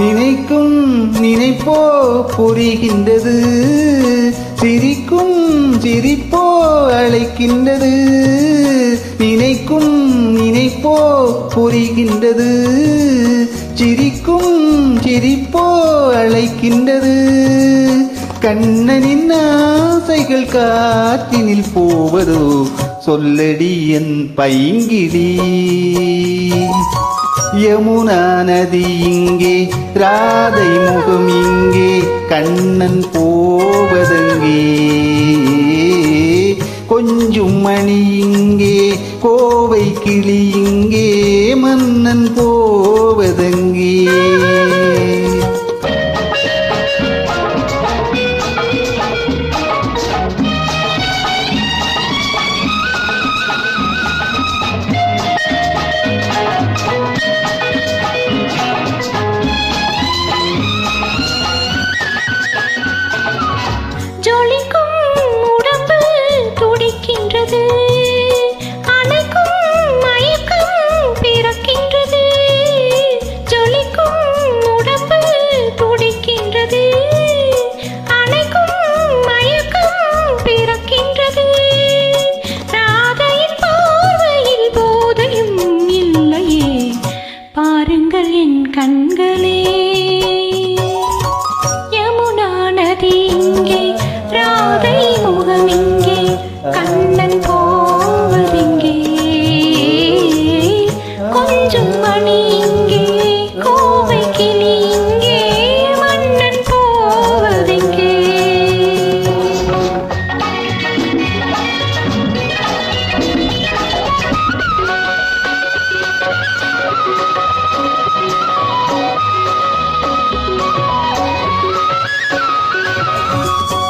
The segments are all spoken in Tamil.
நினைக்கும் நினைப்போ புரிகின்றது. சிரிக்கும் சிரிப்போ அழைக்கின்றது. நினைக்கும் நினைப்போ புரிகின்றது. சிரிக்கும் சிரிப்போ அழைக்கின்றது. கண்ணனின் ஆசைகள் காற்றினில் போவதோ சொல்லடி என் பைங்கிடி யமுனா நதி இங்கே ராதை முகம் இங்கே கண்ணன் போவதங்கே. கொஞ்சம் மணி இங்கே கோவை கிளி இங்கே மன்னன் போவதங்கே. Piolín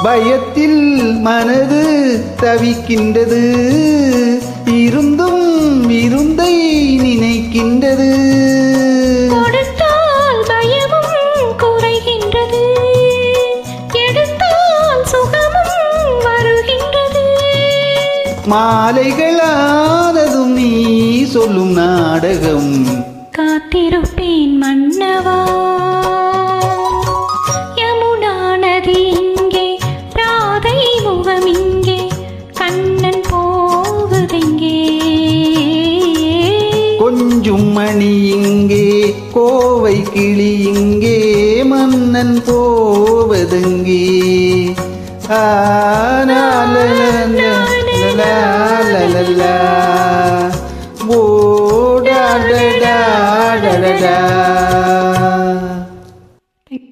பயத்தில் மனது தவிக்கின்றது. இருந்தும் இருந்தை நினைக்கின்றது. கொடுத்தால் பயமும் குறைகின்றது. எடுத்தால் சுகமும் வருகின்றது. மாலைகளானதும் நீ சொல்லும் நாடகம். காத்திருப்பேன் மன்னவா. கிளி இங்கே மன்னன் போவதுங்கி ஓடாடடா